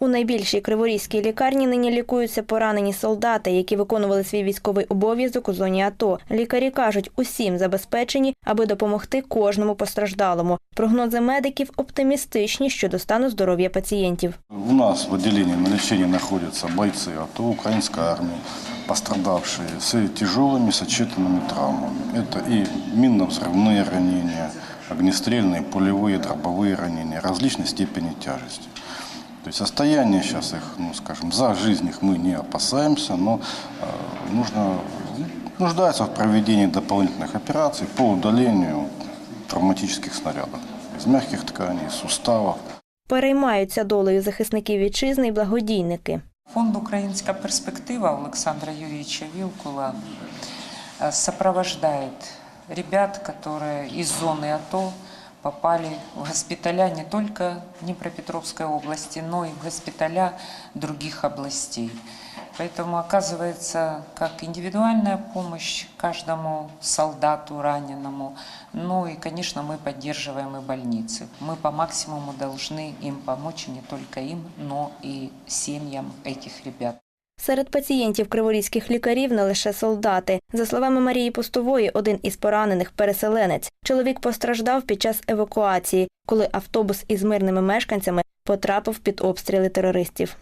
У найбільшій криворізькій лікарні нині лікуються поранені солдати, які виконували свій військовий обов'язок у зоні АТО. Лікарі кажуть, усім забезпечені, аби допомогти кожному постраждалому. Прогнози медиків оптимістичні щодо стану здоров'я пацієнтів. У нас в отделении на лечении находятся бойцы АТО, украинской армии, пострадавшие с тяжелыми сочетанными травмами. Это и минно-взрывные ранения, огнестрельные, пулевые, дробовые ранения различной степени тяжести. То есть состояние сейчас их, ну скажем, за жизнь их мы не опасаемся, но э, нужно нуждается в проведении дополнительных операций по удалению травматических снарядов из мягких тканей, из суставов. Переймаються долею захисників вітчизни й благодійники. Фонд «Украинская перспектива» Александра Юрьевича Вилкула э, сопровождает ребят, которые из зоны АТО попали в госпиталя не только Днепропетровской области, но и в госпиталя других областей. Поэтому оказывается как индивидуальная помощь каждому солдату раненому, ну и, конечно, мы поддерживаем и больницы. Мы по максимуму должны им помочь, и не только им, но и семьям этих ребят. Серед пацієнтів криворізьких лікарів не лише солдати. За словами Марії Пустової, один із поранених переселенець. Чоловік постраждав під час евакуації, коли автобус із мирними мешканцями потрапив під обстріли терористів.